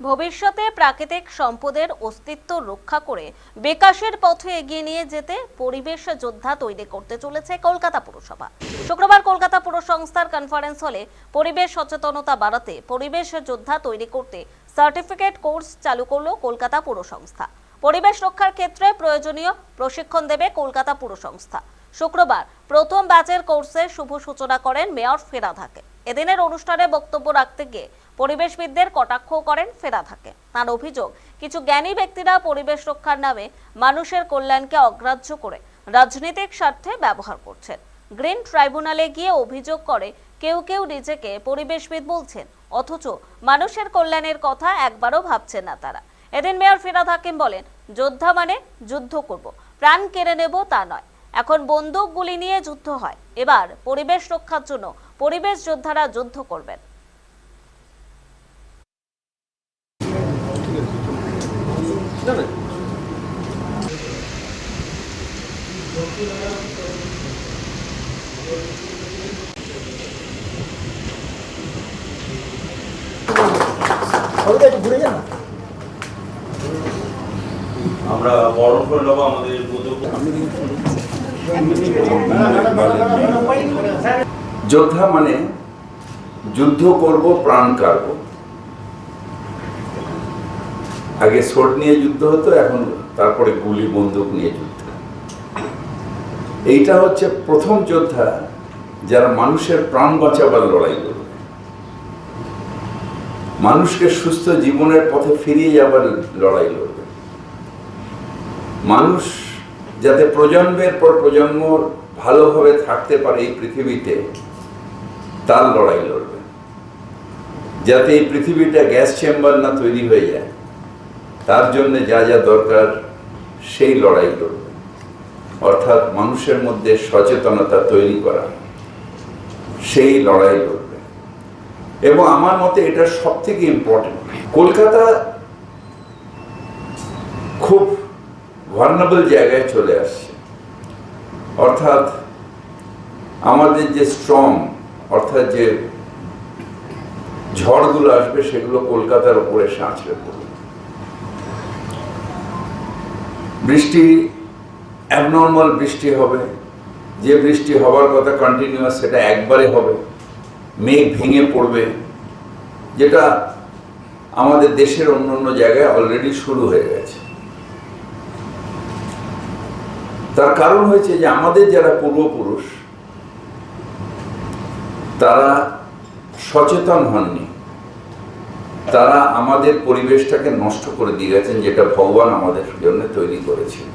ভবিষ্যতে প্রাকৃতিক সম্পদের অস্তিত্ব রক্ষা করে বিকাশের পথে এগিয়ে নিয়ে যেতে পরিবেশ যোদ্ধা তৈরি করতে চলেছে কলকাতা পুরসভা। শুক্রবার কলকাতা পুর সংস্থার কনফারেন্স হলে পরিবেশ সচেতনতা বাড়াতে পরিবেশ যোদ্ধা তৈরি করতে সার্টিফিকেট কোর্স চালু করল কলকাতা পুর সংস্থা পরিবেশ রক্ষার ক্ষেত্রে প্রয়োজনীয় প্রশিক্ষণ দেবে কলকাতা পুর সংস্থা শুক্রবার প্রথম ব্যাচের কোর্সে শুভ সূচনা করেন মেয়র ফেরাদ হাকে। এদিনের অনুষ্ঠানে বক্তব্য রাখতে গিয়ে পরিবেশবিদদের কটাক্ষ করেন ফেরা থাকে তার অভিযোগ, কিছু জ্ঞানী ব্যক্তিরা পরিবেশ রক্ষার নামে মানুষের কল্যাণকে অগ্রাহ্য করে রাজনৈতিক স্বার্থে ব্যবহার করছেন। গ্রিন ট্রাইব্যুনালে গিয়ে অভিযোগ করে, কেউ কেউ নিজেকে পরিবেশবিদ বলছেন, অথচ মানুষের কল্যাণের কথা একবারও ভাবছেন না তারা। এদিন মেয়র ফিরাদ হাকিম বলেন, যোদ্ধা মানে যুদ্ধ করব, প্রাণ কেড়ে নেব তা নয়। এখন বন্দুক গুলি নিয়ে যুদ্ধ হয়। এবার পরিবেশ রক্ষার জন্য পরিবেশ যোদ্ধারা যুদ্ধ করবেন। আমরা বরণ করে নেব আমাদের যোদ্ধা মানে যুদ্ধ করব, প্রাণ কাড়ব। আগে সোট নিয়ে যুদ্ধ হতো, এখন তারপরে গুলি, বন্দুক নিয়ে যুদ্ধ। এইটা হচ্ছে প্রথম যোদ্ধা যারা মানুষের প্রাণ বাঁচাবার লড়াই করবে মানুষকে সুস্থ জীবনের পথে ফিরিয়ে যাবার লড়াই লড়বে। মানুষ যাতে প্রজন্মের পর প্রজন্ম ভালোভাবে থাকতে পারে এই পৃথিবীতে, তার লড়াই লড়বে। যাতে এই পৃথিবীটা গ্যাস চেম্বার না তৈরি হয়ে যায়, তার জন্য যা যা দরকার সেই লড়াই লড়বে। অর্থাৎ মানুষের মধ্যে সচেতনতা তৈরি করা, সেই লড়াই লড়বে। এবং আমার মতে এটা সব থেকে ইম্পর্টেন্ট কলকাতা খুব ভার্নাবল জায়গায় চলে আসছে। অর্থাৎ আমাদের যে স্ট্রং অর্থাৎ যে ঝড়গুলো আসবে সেগুলো কলকাতার উপরে সাঁচড়ে পড়বে। বৃষ্টি অ্যাবনর্মাল বৃষ্টি হবে। যে বৃষ্টি হওয়ার কথা কন্টিনিউয়াস সেটা একবারে হবে। মেঘ ভেঙে পড়বে, যেটা আমাদের দেশের অন্য অন্য জায়গায় অলরেডি শুরু হয়ে গেছে। তার কারণ হয়েছে যে আমাদের যারা পূর্বপুরুষ, তারা সচেতন হননি। তারা আমাদের পরিবেশটাকে নষ্ট করে দিয়ে গেছেন, যেটা ভগবান আমাদের জন্য তৈরি করেছিল